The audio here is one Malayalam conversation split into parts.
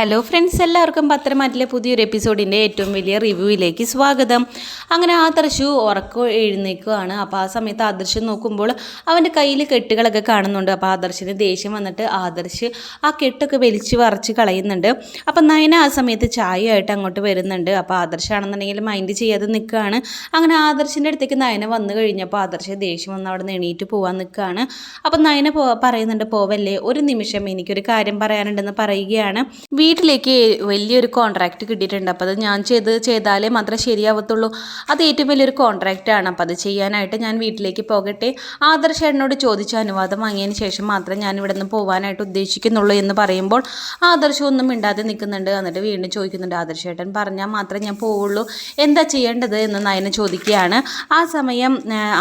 ഹലോ ഫ്രണ്ട്സ് എല്ലാവർക്കും പത്രമാറ്റിലെ പുതിയൊരു എപ്പിസോഡിന്റെ ഏറ്റവും വലിയ റിവ്യൂവിലേക്ക് സ്വാഗതം. അങ്ങനെ ആദർശു ഉറക്കം എഴുന്നേക്കുകയാണ് അപ്പോൾ ആ സമയത്ത് ആദർശ് നോക്കുമ്പോൾ അവന്റെ കയ്യിൽ കെട്ടുകളൊക്കെ കാണുന്നുണ്ട്. അപ്പോൾ ആദർശിന് ദേഷ്യം വന്നിട്ട് ആദർശ് ആ കെട്ടൊക്കെ വലിച്ചു വറച്ച് കളയുന്നുണ്ട്. അപ്പോൾ നയന ആ സമയത്ത് ചായയായിട്ട് അങ്ങോട്ട് വരുന്നുണ്ട്. അപ്പോൾ ആദർശാണെന്നുണ്ടെങ്കിൽ മൈൻഡ് ചെയ്യാതെ നിൽക്കുകയാണ്. അങ്ങനെ ആദർശിന്റെ അടുത്തേക്ക് നയന വന്നു കഴിഞ്ഞപ്പോൾ ആദർശ് ദേഷ്യം വന്ന് അവിടെ നിന്ന് എണീറ്റ് പോകാൻ നിൽക്കുകയാണ്. അപ്പം നയന പറയുന്നുണ്ട് പോവല്ലേ ഒരു നിമിഷം എനിക്കൊരു കാര്യം പറയാനുണ്ടെന്ന് പറയുകയാണ്. വീട്ടിലേക്ക് വലിയൊരു കോൺട്രാക്റ്റ് കിട്ടിയിട്ടുണ്ട്. അപ്പോൾ അത് ഞാൻ ചെയ്ത് ചെയ്താലേ മാത്രമേ ശരിയാവത്തുള്ളൂ. അത് ഏറ്റവും വലിയൊരു കോൺട്രാക്റ്റ് ആണ്. അപ്പോൾ അത് ചെയ്യാനായിട്ട് ഞാൻ വീട്ടിലേക്ക് പോകട്ടെ. ആദർശ എന്നോട് ചോദിച്ച അനുവാദം വാങ്ങിയതിന് ശേഷം മാത്രം ഞാൻ ഇവിടെ നിന്ന് പോകാനായിട്ട് ഉദ്ദേശിക്കുന്നുള്ളൂ എന്ന് പറയുമ്പോൾ ആദർശം ഒന്നും മിണ്ടാതെ നിൽക്കുന്നുണ്ട്. എന്നിട്ട് വീണ്ടും ചോദിക്കുന്നുണ്ട്. ആദർശേട്ടൻ പറഞ്ഞാൽ മാത്രമേ ഞാൻ പോവുള്ളൂ. എന്താ ചെയ്യേണ്ടത്? എന്ന് നയന ചോദിക്കുകയാണ്. ആ സമയം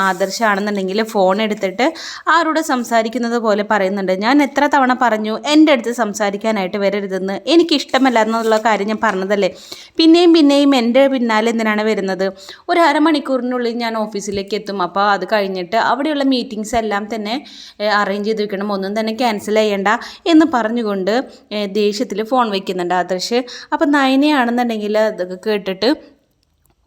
ആദർശ ആദർശാണെന്നുണ്ടെങ്കിൽ ഫോൺ എടുത്തിട്ട് ആരോട് സംസാരിക്കുന്നത് പോലെ പറയുന്നുണ്ട്. ഞാൻ എത്ര തവണ പറഞ്ഞു? എന്റെ അടുത്ത് സംസാരിക്കാനായിട്ട് വരരുതെന്ന്. എനിക്കിഷ്ടമല്ല എന്നുള്ള കാര്യം ഞാൻ പറഞ്ഞതല്ലേ? പിന്നെയും പിന്നെയും എന്റെ പിന്നാലെ എന്തിനാണ് വരുന്നത്? ഒരു അരമണിക്കൂറിനുള്ളിൽ ഞാൻ ഓഫീസിലേക്ക് എത്തും. അപ്പോൾ അത് കഴിഞ്ഞിട്ട് അവിടെയുള്ള മീറ്റിങ്സ് എല്ലാം തന്നെ അറേഞ്ച് ചെയ്ത് വെക്കണം. ഒന്നും തന്നെ ക്യാൻസൽ ചെയ്യേണ്ട എന്ന് പറഞ്ഞുകൊണ്ട് ദേഷ്യത്തിൽ ഫോൺ വയ്ക്കുന്നുണ്ട് ആദർശ്. അപ്പം നയനയാണെന്നുണ്ടെങ്കിൽ അതൊക്കെ കേട്ടിട്ട്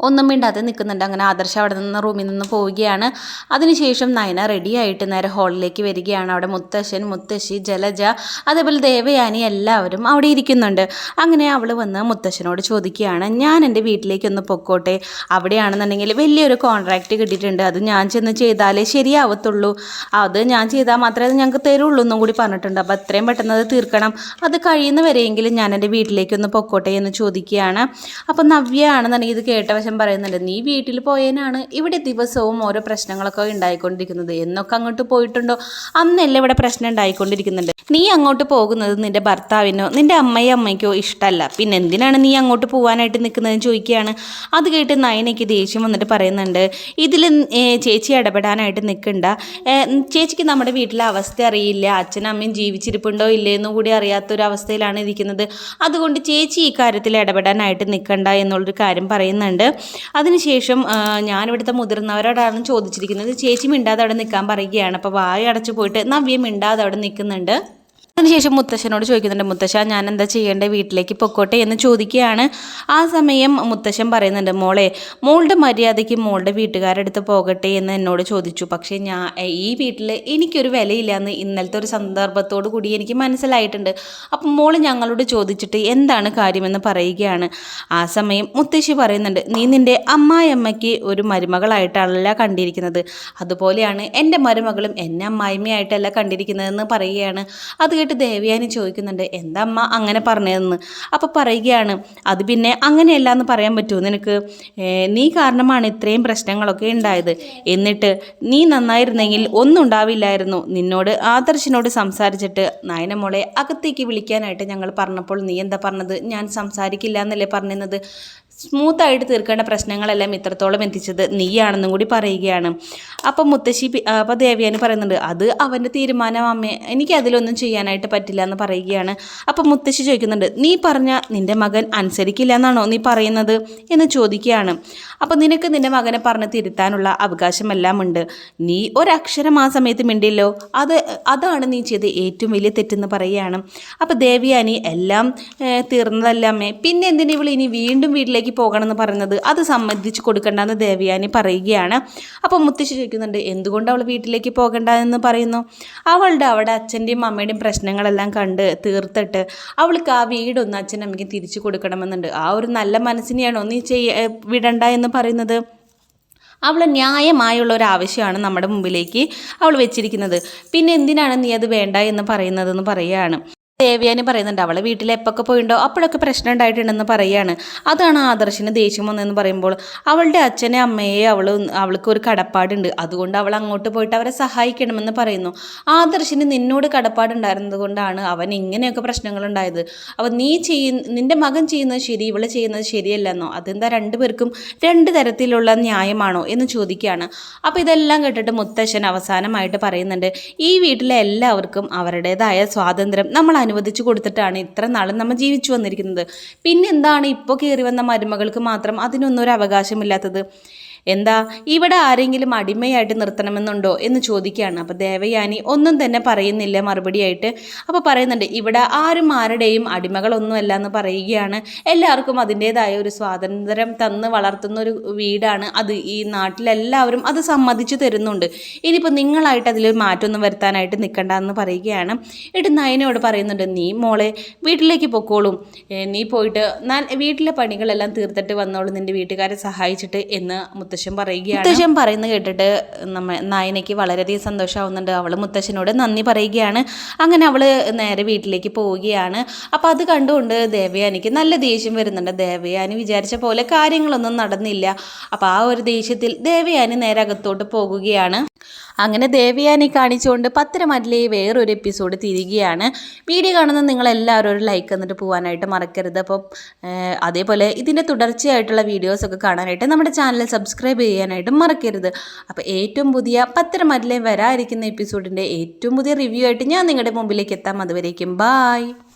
ഒന്നും മിണ്ടാതെ നിൽക്കുന്നുണ്ട്. അങ്ങനെ ആദർശ അവിടെ നിന്ന് റൂമിൽ നിന്ന് പോവുകയാണ്. അതിനുശേഷം നയന റെഡി ആയിട്ട് നേരെ ഹാളിലേക്ക് വരികയാണ്. അവിടെ മുത്തശ്ശൻ മുത്തശ്ശി ജലജ അതേപോലെ ദേവയാനി എല്ലാവരും അവിടെ ഇരിക്കുന്നുണ്ട്. അങ്ങനെ അവൾ വന്ന് മുത്തശ്ശനോട് ചോദിക്കുകയാണ് ഞാൻ എന്റെ വീട്ടിലേക്ക് ഒന്ന് പൊക്കോട്ടെ? അവിടെയാണെന്നുണ്ടെങ്കിൽ വലിയൊരു കോൺട്രാക്റ്റ് കിട്ടിയിട്ടുണ്ട്. അത് ഞാൻ ചെന്ന് ചെയ്താലേ ശരിയാവത്തുള്ളൂ. അത് ഞാൻ ചെയ്താൽ മാത്രമേ അത് ഞങ്ങൾക്ക് തരുള്ളൂ എന്നും കൂടി പറഞ്ഞിട്ടുണ്ട്. അപ്പോൾ എത്രയും പെട്ടെന്ന് അത് തീർക്കണം. അത് കഴിയുന്നവരെയെങ്കിലും ഞാൻ എന്റെ വീട്ടിലേക്ക് ഒന്ന് പൊക്കോട്ടെ എന്ന് ചോദിക്കുകയാണ്. അപ്പോൾ നവ്യ ആണെന്നുണ്ടെങ്കിൽ ഇത് കേട്ട പറയുന്നുണ്ട്. നീ വീട്ടിൽ പോയേനാണ്. ഇവിടെ ദിവസവും ഓരോ പ്രശ്നങ്ങളൊക്കെ ഉണ്ടായിക്കൊണ്ടിരിക്കുന്നത്. എന്നൊക്കെ അങ്ങോട്ട് പോയിട്ടുണ്ടോ? അന്നല്ല ഇവിടെ പ്രശ്നം ഉണ്ടായിക്കൊണ്ടിരിക്കുന്നുണ്ട്. നീ അങ്ങോട്ട് പോകുന്നത് നിന്റെ ഭർത്താവിനോ നിന്റെ അമ്മയോ അമ്മയ്ക്കോ ഇഷ്ടമല്ല പിന്നെ എന്തിനാണ് നീ അങ്ങോട്ട് പോകാനായിട്ട് നിൽക്കുന്നതെന്ന് ചോദിക്കുകയാണ്? അത് കേട്ട് നയനയ്ക്ക് ദേഷ്യം വന്നിട്ട് പറയുന്നുണ്ട്. ഇതിൽ ചേച്ചി ഇടപെടാനായിട്ട് നിൽക്കണ്ട. ചേച്ചിക്ക് നമ്മുടെ വീട്ടിലെ അവസ്ഥ അറിയില്ല. അച്ഛനും അമ്മയും ജീവിച്ചിരിപ്പുണ്ടോ ഇല്ലേ കൂടി അറിയാത്തൊരവസ്ഥയിലാണ് ഇരിക്കുന്നത്. അതുകൊണ്ട് ചേച്ചി ഈ കാര്യത്തിൽ ഇടപെടാനായിട്ട് നിൽക്കണ്ട എന്നുള്ളൊരു കാര്യം പറയുന്നുണ്ട്. അതിനുശേഷം ഞാനിവിടുത്തെ മുതിർന്നവരോടാണ് ചോദിച്ചിരിക്കുന്നത് ചേച്ചി മിണ്ടാതെ അവിടെ നിൽക്കാൻ പറയുകയാണ്. അപ്പോൾ വായ അടച്ചു പോയിട്ട് നവ്യ മിണ്ടാതെ അവിടെ നിൽക്കുന്നുണ്ട്. അതിനുശേഷം മുത്തശ്ശനോട് ചോദിക്കുന്നുണ്ട് മുത്തശ്ശ ഞാൻ എന്താ ചെയ്യേണ്ടത് വീട്ടിലേക്ക് പൊക്കോട്ടെ? എന്ന് ചോദിക്കുകയാണ്. ആ സമയം മുത്തശ്ശൻ പറയുന്നുണ്ട് മോളെ മോളുടെ മര്യാദയ്ക്ക് മോളുടെ വീട്ടുകാരെടുത്ത് പോകട്ടെ എന്ന് എന്നോട് ചോദിച്ചു. പക്ഷേ ഞാൻ ഈ വീട്ടിൽ എനിക്കൊരു വിലയില്ല എന്ന് ഇന്നലത്തെ ഒരു സന്ദർഭത്തോടു കൂടി എനിക്ക് മനസ്സിലായിട്ടുണ്ട്. അപ്പം മോൾ ഞങ്ങളോട് ചോദിച്ചിട്ട് എന്താണ് കാര്യമെന്ന് പറയുകയാണ്. ആ സമയം മുത്തശ്ശി പറയുന്നുണ്ട് നീ നിന്റെ അമ്മായിയമ്മയ്ക്ക് ഒരു മരുമകളായിട്ടല്ല കണ്ടിരിക്കുന്നത്. അതുപോലെയാണ് എന്റെ മരുമകളും എന്നെ അമ്മായിമ്മയായിട്ടല്ല കണ്ടിരിക്കുന്നതെന്ന് പറയുകയാണ്. അത് കേട്ട് ദേവയാനി ചോദിക്കുന്നുണ്ട് എന്താ അമ്മ അങ്ങനെ പറഞ്ഞതെന്ന്? അപ്പോൾ പറയുകയാണ് അത് പിന്നെ അങ്ങനെയല്ല എന്ന് പറയാൻ പറ്റുമോ നിനക്ക്? നീ കാരണമാണ് ഇത്രയും പ്രശ്നങ്ങളൊക്കെ ഉണ്ടായത്. എന്നിട്ട് നീ നന്നായിരുന്നെങ്കിൽ ഒന്നും ഉണ്ടാവില്ലായിരുന്നു. നിന്നോട് ആദർശിനോട് സംസാരിച്ചിട്ട് നായന മോളെ അകത്തേക്ക് വിളിക്കാനായിട്ട് ഞങ്ങൾ പറഞ്ഞപ്പോൾ നീ എന്താ പറഞ്ഞത്? ഞാൻ സംസാരിക്കില്ല എന്നല്ലേ പറഞ്ഞിരുന്നത്? സ്മൂത്തായിട്ട് തീർക്കേണ്ട പ്രശ്നങ്ങളെല്ലാം ഇത്രത്തോളം എത്തിച്ചത് നീയാണെന്നും കൂടി പറയുകയാണ്. അപ്പം മുത്തശ്ശി അപ്പം ദേവയാനി പറയുന്നുണ്ട് അത് അവന്റെ തീരുമാനം അമ്മേ. എനിക്ക് അതിലൊന്നും ചെയ്യാനായിട്ട് പറ്റില്ല എന്ന് പറയുകയാണ്. അപ്പം മുത്തശ്ശി ചോദിക്കുന്നുണ്ട് നീ പറഞ്ഞ നിന്റെ മകൻ അനുസരിക്കില്ല എന്നാണോ നീ പറയുന്നത്? എന്ന് ചോദിക്കുകയാണ്. അപ്പം നിനക്ക് നിന്റെ മകനെ പറഞ്ഞ് തിരുത്താനുള്ള അവകാശമെല്ലാം ഉണ്ട്. നീ ഒരക്ഷരം ആ സമയത്ത് മിണ്ടില്ലോ. അത് അതാണ് നീ ചെയ്ത് ഏറ്റവും വലിയ തെറ്റെന്ന് പറയുകയാണ്. അപ്പം ദേവിയാനി എല്ലാം തീർന്നതല്ലേ അമ്മേ. പിന്നെ എന്തിനാ ഇവൾ ഇനി വീണ്ടും വീട്ടിലേക്ക് പോകണമെന്ന് പറയുന്നത് അത് സമ്മതിച്ച് കൊടുക്കണ്ടെന്ന് ദേവയാനി പറയുകയാണ്. അപ്പോൾ മുത്തശ്ശി ചോദിക്കുന്നുണ്ട് എന്തുകൊണ്ട് അവൾ വീട്ടിലേക്ക് പോകണ്ട എന്ന് പറയുന്നു? അവളുടെ അവിടെ അച്ഛന്റെയും അമ്മയുടെയും പ്രശ്നങ്ങളെല്ലാം കണ്ട് തീർത്തിട്ട് അവൾക്ക് ആ വീടൊന്ന് അച്ഛനമ്മയ്ക്ക് തിരിച്ചു കൊടുക്കണമെന്നുണ്ട്. ആ ഒരു നല്ല മനസ്സിനെയാണോ ഒന്നീ ചെയ്യ വിടണ്ട എന്ന് പറയുന്നത്. അവൾ ന്യായമായുള്ള ഒരു ആവശ്യമാണ് നമ്മുടെ മുമ്പിലേക്ക് അവൾ വെച്ചിരിക്കുന്നത്. പിന്നെ എന്തിനാണ് നീ അത് വേണ്ട എന്ന് പറയുന്നതെന്ന് പറയുകയാണ്. ദേവയാനി പറയുന്നുണ്ട് അവളെ വീട്ടിൽ എപ്പൊക്കെ പോയിണ്ടോ? അപ്പോഴൊക്കെ പ്രശ്നം ഉണ്ടായിട്ടുണ്ടെന്ന് പറയുകയാണ് അതാണ് ആദർശിന് ദേഷ്യം വന്നതെന്ന് പറയുമ്പോൾ. അവളുടെ അച്ഛനെ അമ്മയെ അവൾ അവൾക്ക് ഒരു കടപ്പാടുണ്ട്. അതുകൊണ്ട് അവൾ അങ്ങോട്ട് പോയിട്ട് അവരെ സഹായിക്കണമെന്ന് പറയുന്നു. ആദർശിന് നിന്നോട് കടപ്പാടുണ്ടായിരുന്നത് കൊണ്ടാണ് അവൻ ഇങ്ങനെയൊക്കെ പ്രശ്നങ്ങൾ ഉണ്ടായത് അപ്പോൾ നീ ചെയ്യുന്ന നിന്റെ മകൻ ചെയ്യുന്നത് ശരി ഇവൾ ചെയ്യുന്നത് ശരിയല്ലെന്നോ? അതെന്താ രണ്ടുപേർക്കും രണ്ട് തരത്തിലുള്ള ന്യായമാണോ എന്ന് ചോദിക്കുകയാണ്. അപ്പോൾ ഇതെല്ലാം കേട്ടിട്ട് മുത്തശ്ശൻ അവസാനമായിട്ട് പറയുന്നുണ്ട് ഈ വീട്ടിലെ എല്ലാവർക്കും അവരുടേതായ സ്വാതന്ത്ര്യം. നമ്മൾ അനുവദിച്ചു കൊടുത്തിട്ടാണ് ഇത്ര നാളും നമ്മൾ ജീവിച്ചു വന്നിരിക്കുന്നത്. പിന്നെന്താണ് ഇപ്പോൾ കയറി വന്ന മരുമകൾക്ക് മാത്രം അതിനൊന്നും ഒരു അവകാശമില്ലാത്തത്? എന്താ ഇവിടെ ആരെങ്കിലും അടിമയായിട്ട് നിർത്തണമെന്നുണ്ടോ എന്ന് ചോദിക്കുകയാണ്. അപ്പോൾ ദേവയാനി ഒന്നും തന്നെ പറയുന്നില്ല മറുപടിയായിട്ട്. അപ്പോൾ പറയുന്നുണ്ട് ഇവിടെ ആരും ആരുടെയും അടിമകളൊന്നുമല്ല എന്ന് പറയുകയാണ്. എല്ലാവർക്കും അതിന്റേതായ ഒരു സ്വാതന്ത്ര്യം തന്ന് വളർത്തുന്ന ഒരു വീടാണ് അത്. ഈ നാട്ടിലെല്ലാവരും അത് സമ്മതിച്ചു തരുന്നുണ്ട്. ഇനിയിപ്പോൾ നിങ്ങളായിട്ട് അതിലൊരു മാറ്റമൊന്നും വരുത്താനായിട്ട് നിൽക്കണ്ട എന്ന് പറയുകയാണ്. ഇട്ട് നയനോട് പറയുന്നുണ്ട് നീ മോളെ വീട്ടിലേക്ക് പൊക്കോളും. നീ പോയിട്ട് വീട്ടിലെ പണികളെല്ലാം തീർത്തിട്ട് വന്നോളൂ. നിന്റെ വീട്ടുകാരെ സഹായിച്ചിട്ട് എന്ന് മുത്തശ്ശൻ പറയുകയാണ്. മുത്തശ്ശൻ പറയുന്നത് കേട്ടിട്ട് നമ്മ നായനയ്ക്ക് വളരെയധികം സന്തോഷമാവുന്നുണ്ട് അവൾ മുത്തശ്ശനോട് നന്ദി പറയുകയാണ്. അങ്ങനെ അവൾ നേരെ വീട്ടിലേക്ക് പോവുകയാണ്. അപ്പോൾ അത് കണ്ടുകൊണ്ട് ദേവയാനിക്ക് നല്ല ദേഷ്യം വരുന്നുണ്ട്. ദേവയാനി വിചാരിച്ച പോലെ കാര്യങ്ങളൊന്നും നടന്നില്ല. അപ്പോൾ ആ ഒരു ദേഷ്യത്തിൽ ദേവയാനി നേരെ അകത്തോട്ട് പോകുകയാണ്. അങ്ങനെ ദേവയാനി കാണിച്ചുകൊണ്ട് പത്തരമല്ലെ വേറൊരു എപ്പിസോഡ് തിരികെയാണ്. വീഡിയോ കാണുന്ന നിങ്ങളെല്ലാവരും ഒരു ലൈക്ക് എന്നിട്ട് പോകാനായിട്ട് മറക്കരുത്. അപ്പോൾ അതേപോലെ ഇതിന്റെ തുടർച്ചയായിട്ടുള്ള വീഡിയോസൊക്കെ കാണാനായിട്ട് നമ്മുടെ ചാനൽ സബ്സ്ക്രൈബ് ചെയ്യാനായിട്ട് മറക്കരുത്. അപ്പോൾ ഏറ്റവും പുതിയ പത്തരമല്ലെ വരാതിരിക്കുന്ന എപ്പിസോഡിന്റെ ഏറ്റവും പുതിയ റിവ്യൂ ആയിട്ട് ഞാൻ നിങ്ങളുടെ മുമ്പിലേക്ക് എത്താം. അതുവരേക്കും ബായ്